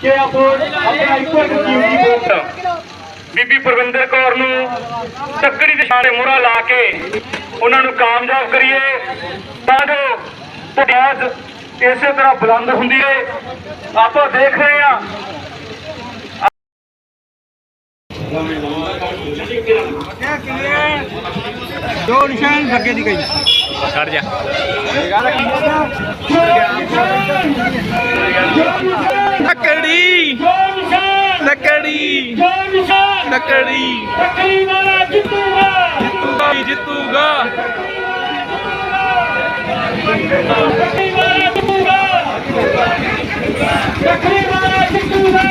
ਕਿ ਆਪੋ ਆਪਣਾ ਇੱਕੋ ਇੱਕ ਕੀਮਤੀ ਵੋਟ ਬੀਬੀ ਪ੍ਰਵਿੰਦਰ ਕੌਰ ਨੂੰ ਤੱਕੜੀ ਦੇ ਛਾੜੇ ਮੁਹਰਾ ਲਾ ਕੇ ਉਹਨਾਂ ਨੂੰ ਕਾਮਯਾਬ ਕਰੀਏ, ਤਾਂ ਜੋ ਪੁਟਿਆਦ ਇਸੇ ਤਰ੍ਹਾਂ ਬੁਲੰਦ ਹੁੰਦੀ ਹੈ ਆਪਾਂ ਦੇਖ ਰਹੇ ਹਾਂ। ਦੋ ਨਿਸ਼ਾਨ ਲੱਗੇ ਦੀ ਗਈ ਛੱਡ ਜਾ। ਲੱਕੜੀ ਲੱਕੜੀ ਲੱਕੜੀ ਤੱਕੜੀ ਵਾਲਾ ਜਿੱਤੂਗਾ ਜਿੱਤੂਗਾ ਜਿੱਤੂਗਾ ਤੱਕੜੀ ਵਾਲਾ ਜਿੱਤੂਗਾ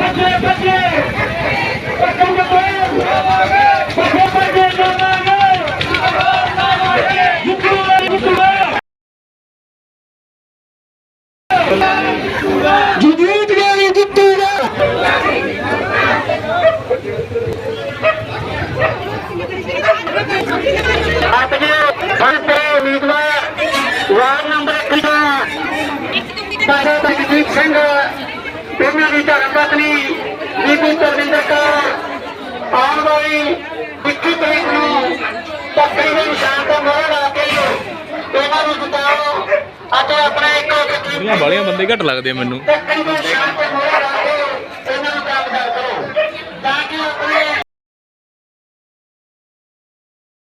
ਬੱਚੇ ਬੱਚੇ ਬੱਚੇ ਬੱਚੇ ਬੱਚੇ ਜਾਵਾਂਗੇ ਜਿੱਤੂਗਾ ਜਿੱਤੂਗਾ ਜੀਤ ਗਿਆ ਜਿੱਤੂਗਾ ਆਪਣੇ ਸਾਡੇ ਉਮੀਦਵਾਰ ਵਾਰਡ ਨੰਬਰ 1 ਤੋਂ ਸਾਡੇ ਤਕਦੀਪ ਸਿੰਘ ਇਹਨਾਂ ਦੀ ਧਰਮ ਪਤਨੀ ਬੀਬੀ ਤਰਵਿੰਦਰ ਕੌਰ, ਆਉਣ ਵਾਲੀ 21 ਤਰੀਕ ਨੂੰ ਤਕਰੀਬਨ ਨਿਸ਼ਾਨ ਤੋਂ ਮੋਹਰ ਲਾ ਕੇ ਇਹਨਾਂ ਬਾਲੀਆਂ ਬੰਦੇ ਘੱਟ ਲੱਗਦੇ ਆ ਮੈਨੂੰ।